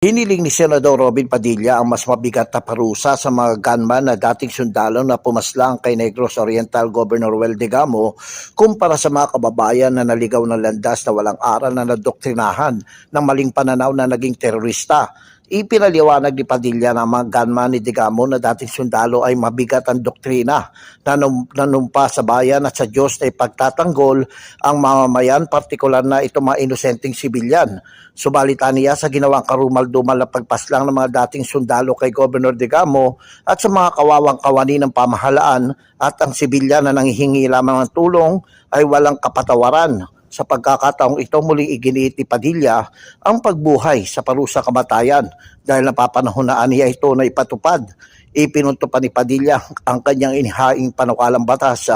Hiniling ni Senador Robin Padilla ang mas mabigat na parusa sa mga gunman na dating sundalo na pumaslang kay Negros Oriental Governor Well Digamo kumpara sa mga kababayan na naligaw ng landas na walang aral na nadoktrinahan ng maling pananaw na naging terorista. Ipinaliwanag ni Padilla na mga gunman ni Digamo na dating sundalo ay mabigat ang doktrina na num- nanumpa sa bayan at sa Diyos na ipagtatanggol ang mamamayan, partikular na itong mga inosenteng sibilyan. Subalita niya sa ginawang karumal-dumal na pagpaslang ng mga dating sundalo kay Governor Digamo at sa mga kawawang kawani ng pamahalaan at ang sibilyan na nanghihingi lamang ng tulong ay walang kapatawaran. Sa pagkakataong ito muling iginiit ni Padilla ang pagbuhay sa parusa kamatayan dahil napapanahon na niya ito na ipatupad. Ipinunto pa ni Padilla ang kanyang inihaing panukalang batas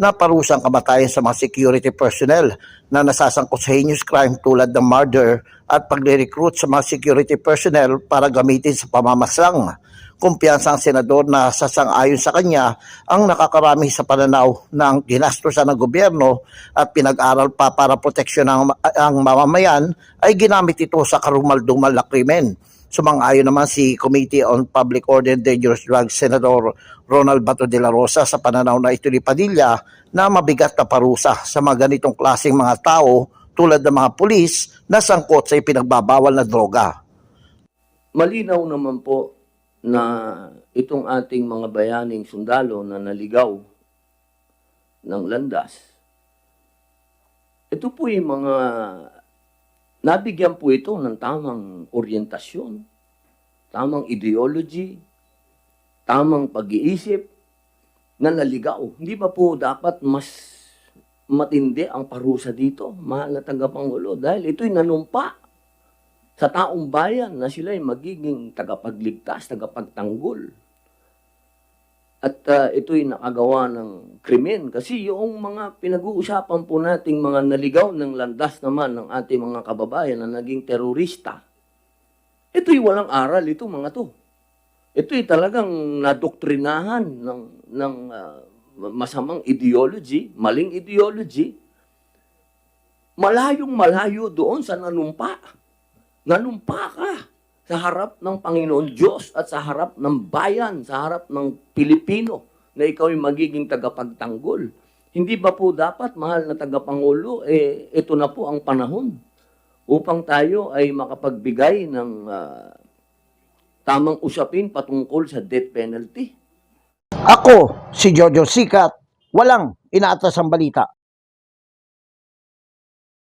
na parusang kamatayan sa mga security personnel na nasasangkot sa heinous crime tulad ng murder at pagre-recruit sa mga security personnel para gamitin sa pamamaslang. Kumpiyansa ang senador na sasang-ayon sa kanya ang nakakarami sa pananaw ng ginastosan ng gobyerno at pinag-aral pa para proteksyon ng ang mamamayan ay ginamit ito sa karumal-dumal na krimen. Sumang-ayon naman si Committee on Public Order and Dangerous Drugs Senator Ronald Bato de la Rosa sa pananaw na ito ni Padilla na mabigat na parusa sa mga ganitong klaseng mga tao tulad ng mga pulis na sangkot sa ipinagbabawal na droga. Malinaw naman po na itong ating mga bayaning sundalo na naligaw ng landas, ito po yung mga nabigyan po ito ng tamang orientasyon, tamang ideology, tamang pag-iisip na naligaw. Hindi ba po dapat mas matindi ang parusa dito, mahal na tagapangulo, dahil ito'y nanumpa sa taong bayan na sila ay magiging tagapagligtas, tagapagtanggol. At ah, ito'y nakagawa ng krimen kasi yung mga pinag-uusapan po nating mga naligaw ng landas naman ng ating mga kababayan na naging terorista, ito'y walang aral ito mga to. Ito'y talagang nadoktrinahan ng, ng ah, masamang ideology, maling ideology, malayong malayo doon sa nanumpa. Nanumpa ka sa harap ng Panginoon Diyos at sa harap ng bayan, sa harap ng Pilipino na ikaw ay magiging tagapagtanggol. Hindi ba po dapat, mahal na tagapangulo, eh, ito na po ang panahon upang tayo ay makapagbigay ng ah, tamang usapin patungkol sa death penalty? Ako, si Jojo Sikat, walang inaatas ang balita.